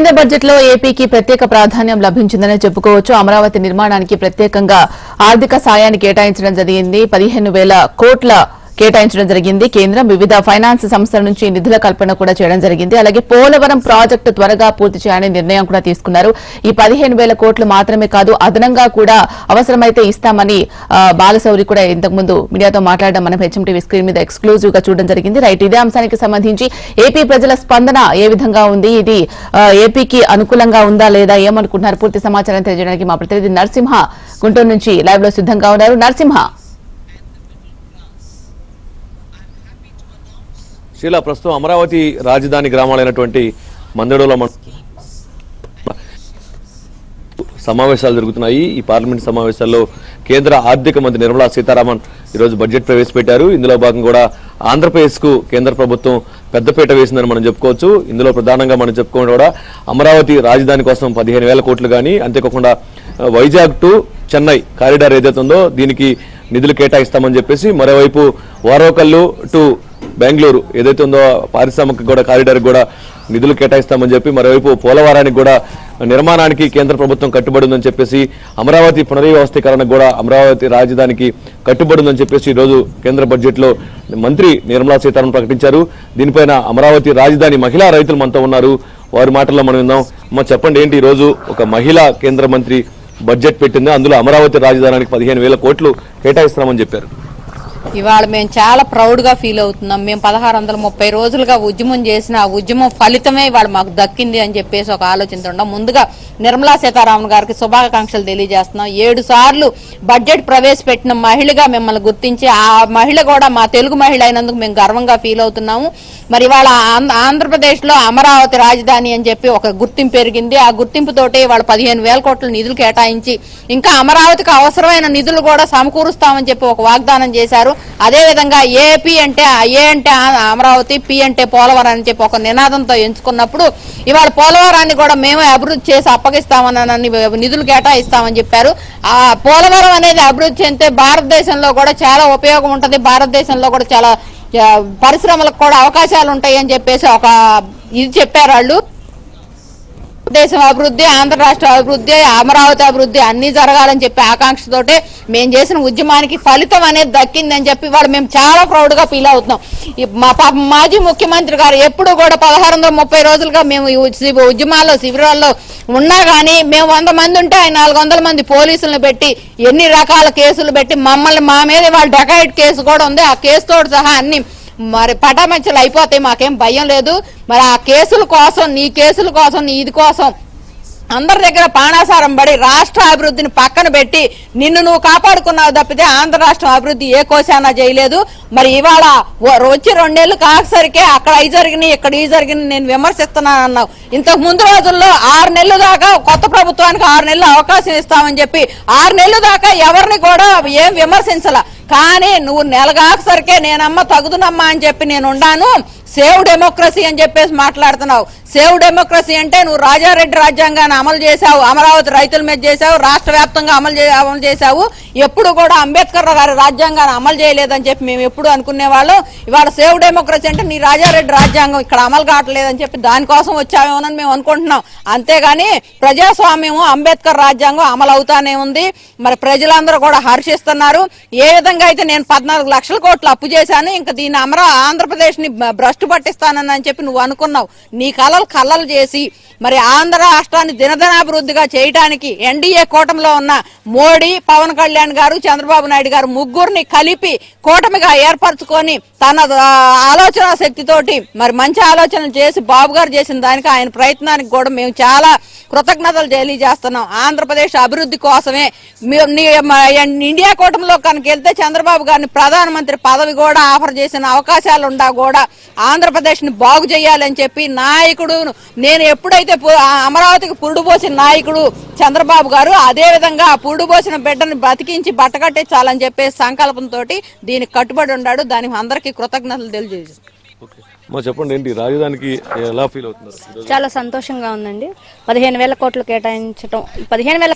కేంద్ర బడ్జెట్లో ఏపీకి ప్రత్యేక ప్రాధాన్యం లభించిందని చెప్పుకోవచ్చు. అమరావతి నిర్మాణానికి ప్రత్యేకంగా ఆర్థిక సాయాన్ని కేటాయించడం జరిగింది. పదిహేను వేల కోట్ల కేటాయించడం జరిగింది. కేంద్రం వివిధ ఫైనాన్స్ సంస్థల నుంచి నిధుల కల్పన కూడా చేయడం జరిగింది. అలాగే పోలవరం ప్రాజెక్టు త్వరగా పూర్తి చేయాలని నిర్ణయం కూడా తీసుకున్నారు. ఈ పదిహేను వేల కోట్లు మాత్రమే కాదు అదనంగా కూడా అవసరమైతే ఇస్తామని బాలశౌరి కూడా ఇంతకుముందు మీడియాతో మాట్లాడడం మనం హెచ్ఎంటీవీ స్క్రీన్ మీద ఎక్స్క్లూజివ్గా చూడడం జరిగింది. రైట్ ఇదే అంశానికి సంబంధించి ఏపీ ప్రజల స్పందన ఏ విధంగా ఉంది? ఇది ఆ, ఏపీకి అనుకూలంగా ఉందా లేదా? ఏమనుకుంటున్నారు? పూర్తి సమాచారం తెలియజేయడానికి మా ప్రతినిధి నరసింహ గుంటూరు నుంచి లైవ్లో సిద్ధంగా ఉన్నారు. నరసింహ. శీల ప్రస్తుతం అమరావతి రాజధాని గ్రామాలైనటువంటి మందడోలో మన సమావేశాలు జరుగుతున్నాయి. ఈ పార్లమెంట్ సమావేశాల్లో కేంద్ర ఆర్థిక మంత్రి నిర్మలా సీతారామన్ ఈరోజు బడ్జెట్ ప్రవేశపెట్టారు. ఇందులో భాగం కూడా ఆంధ్రప్రదేశ్కు కేంద్ర ప్రభుత్వం పెద్దపీట వేసిందని మనం చెప్పుకోవచ్చు. ఇందులో ప్రధానంగా మనం చెప్పుకోవడం కూడా అమరావతి రాజధాని కోసం పదిహేను వేల కోట్లు కానీ అంతేకాకుండా వైజాగ్ టు చెన్నై కారిడార్ ఏదైతే ఉందో దీనికి నిధులు కేటాయిస్తామని చెప్పేసి మరోవైపు వారోకల్లు టు బెంగళూరు ఏదైతే ఉందో పారిశ్రామిక కూడా కారిడార్కి కూడా నిధులు కేటాయిస్తామని చెప్పి మరోవైపు పోలవరానికి కూడా నిర్మాణానికి కేంద్ర ప్రభుత్వం కట్టుబడి ఉందని చెప్పేసి అమరావతి పునర్వ్యవస్థీకరణకు కూడా అమరావతి రాజధానికి కట్టుబడి ఉందని చెప్పేసి ఈరోజు కేంద్ర బడ్జెట్లో మంత్రి నిర్మలా సీతారామన్ ప్రకటించారు. దీనిపైన అమరావతి రాజధాని మహిళా రైతులు మనతో ఉన్నారు. వారి మాటల్లో మనం విందాం. అమ్మ చెప్పండి ఏంటి ఈ రోజు ఒక మహిళా కేంద్ర మంత్రి బడ్జెట్ పెట్టింది. అందులో అమరావతి రాజధానికి పదిహేను వేల కోట్లు కేటాయిస్తామని చెప్పారు. ఇవాళ మేము చాలా ప్రౌడ్గా ఫీల్ అవుతున్నాం. మేము పదహారు వందల ముప్పై రోజులుగా ఉద్యమం చేసిన ఆ ఉద్యమం ఫలితమే ఇవాళ మాకు దక్కింది అని చెప్పేసి ఒక ఆలోచన ఉన్నాం. ముందుగా నిర్మలా సీతారామన్ గారికి శుభాకాంక్షలు తెలియజేస్తున్నాం. ఏడు సార్లు బడ్జెట్ ప్రవేశపెట్టిన మహిళగా మిమ్మల్ని గుర్తించి ఆ మహిళ కూడా మా తెలుగు మహిళ అయినందుకు మేము గర్వంగా ఫీల్ అవుతున్నాము. మరి ఇవాళ ఆంధ్రప్రదేశ్లో అమరావతి రాజధాని అని చెప్పి ఒక గుర్తింపు పెరిగింది. ఆ గుర్తింపుతోటే ఇవాళ పదిహేను వేల కోట్ల నిధులు కేటాయించి ఇంకా అమరావతికి అవసరమైన నిధులు కూడా సమకూరుస్తామని చెప్పి ఒక వాగ్దానం చేశారు. అదే విధంగా ఏపీ అంటే ఏ అంటే అమరావతి పి అంటే పోలవరం అని చెప్పి ఒక నినాదంతో ఎంచుకున్నప్పుడు ఇవాళ పోలవరాన్ని కూడా మేమే అభివృద్ధి చేసి అప్పగిస్తామని నిధులు కేటాయిస్తామని చెప్పారు. ఆ పోలవరం అనేది అభివృద్ధి చెందితే భారతదేశంలో కూడా చాలా ఉపయోగం ఉంటుంది. భారతదేశంలో కూడా చాలా పరిశ్రమలకు కూడా అవకాశాలు ఉంటాయి అని చెప్పేసి ఒక ఇది చెప్పారు వాళ్ళు. దేశం అభివృద్ధి ఆంధ్ర రాష్ట్ర అభివృద్ధి అమరావతి అభివృద్ధి అన్ని జరగాలని చెప్పి ఆకాంక్షతోటే మేము చేసిన ఉద్యమానికి ఫలితం అనేది దక్కిందని చెప్పి వాళ్ళు మేము చాలా ప్రౌడ్గా ఫీల్ అవుతున్నాం. మా మాజీ ముఖ్యమంత్రి గారు ఎప్పుడు కూడా పదహారు వందల ముప్పై రోజులుగా మేము ఈ ఉద్యమాల్లో శిబిరాల్లో ఉన్నా కానీ మేము వంద మంది ఉంటే ఆయన నాలుగు వందల మంది పోలీసులను పెట్టి ఎన్ని రకాల కేసులు పెట్టి మమ్మల్ని మా మీద వాళ్ళ డెకాయిట్ కేసు కూడా ఉంది. ఆ కేసుతో సహా అన్ని మరి పటామంచలు అయిపోతాయి మాకేం భయం లేదు. మరి ఆ కేసుల కోసం నీ కేసుల కోసం నీ ఇది కోసం అందరి దగ్గర పాణాసారం పడి రాష్ట్ర అభివృద్ధిని పక్కన పెట్టి నిన్ను నువ్వు కాపాడుకున్నావు తప్పితే ఆంధ్ర రాష్ట్రం అభివృద్ధి ఏ కోశానా చేయలేదు. మరి ఇవాళ వచ్చి రెండేళ్ళు కాకసరికే అక్కడ అవి జరిగినాయి ఇక్కడ ఈ జరిగినాయి నేను విమర్శిస్తున్నాను అన్నావు. ఇంతకు ముందు రోజుల్లో ఆరు నెలలు దాకా కొత్త ప్రభుత్వానికి ఆరు నెలలు అవకాశం ఇస్తామని చెప్పి ఆరు నెలలు దాకా ఎవరిని కూడా ఏం విమర్శించాల. కానీ నువ్వు నెలగాకసరికే నేనమ్మ తగుదునమ్మా అని చెప్పి నేను ఉండాను. సేవ్ డెమోక్రసీ అని చెప్పేసి మాట్లాడుతున్నావు. సేవ్ డెమోక్రసీ అంటే నువ్వు రాజారెడ్డి రాజ్యాంగాన్ని అమలు చేశావు అమరావతి రైతుల మీద చేశావు రాష్ట్ర వ్యాప్తంగా అమలు చే- అమలు చేశావు. ఎప్పుడు కూడా అంబేద్కర్ గారి రాజ్యాంగాన్ని అమలు చేయలేదని చెప్పి మేము ఎప్పుడు అనుకునేవాళ్ళం ఇవాళ సేవ్ డెమోక్రసీ అంటే నీ రాజారెడ్డి రాజ్యాంగం ఇక్కడ అమలు కావట్లేదని చెప్పి దానికోసం వచ్చామేమోనని మేము అనుకుంటున్నాం. అంతేగాని ప్రజాస్వామ్యము అంబేద్కర్ రాజ్యాంగం అమలు అవుతానే ఉంది. మరి ప్రజలందరూ కూడా హర్షిస్తున్నారు. ఏ విధంగా అయితే నేను పద్నాలుగు లక్షల కోట్లు అప్పు చేశాను ఇంకా దీన్ని అమరా ఆంధ్రప్రదేశ్ని ని భ్రష్టు పట్టిస్తానని చెప్పి నువ్వు అనుకున్నావు. నీ కలలు కళ్ళలు చేసి మరి ఆంధ్ర రాష్ట్రాన్ని దినదనాభివృద్ధిగా చేయడానికి ఎన్డీఏ కూటమిలో ఉన్న మోడీ పవన్ కళ్యాణ్ గారు చంద్రబాబు నాయుడు గారు ముగ్గురిని కలిపి కూటమిగా ఏర్పరచుకొని తన ఆలోచన శక్తితోటి మరి మంచి ఆలోచనలు చేసి బాబు గారు చేసిన దానికి ఆయన ప్రయత్నానికి కూడా మేము చాలా కృతజ్ఞతలు తెలియజేస్తున్నాం. ఆంధ్రప్రదేశ్ అభివృద్ధి కోసమే మీ- ఇండియా కూటమిలో కనుక వెళ్తే చంద్రబాబు గారిని ప్రధానమంత్రి పదవి కూడా ఆఫర్ చేసిన అవకాశాలు ఉండా కూడా ఆంధ్రప్రదేశ్ని బాగు చేయాలని చెప్పి నాయకుడు నేను ఎప్పుడైతే అమరావతికి పురుడు పోసిన నాయకుడు చంద్రబాబు గారు అదే విధంగా పురుడు పోసిన బిడ్డను బతికించి బట్టకట్టేచాలని చెప్పే సంకల్పంతో దీనికి కట్టుబడి ఉన్నాడు. దానికి అందరికీ కృతజ్ఞతలు తెలియజేసి చెప్పండి రాజధానికి ఎలా ఫీల్ అవుతున్నారు? చాలా సంతోషంగా ఉందండి. పదిహేను వేల కోట్లు కేటాయించడం పదిహేను వేల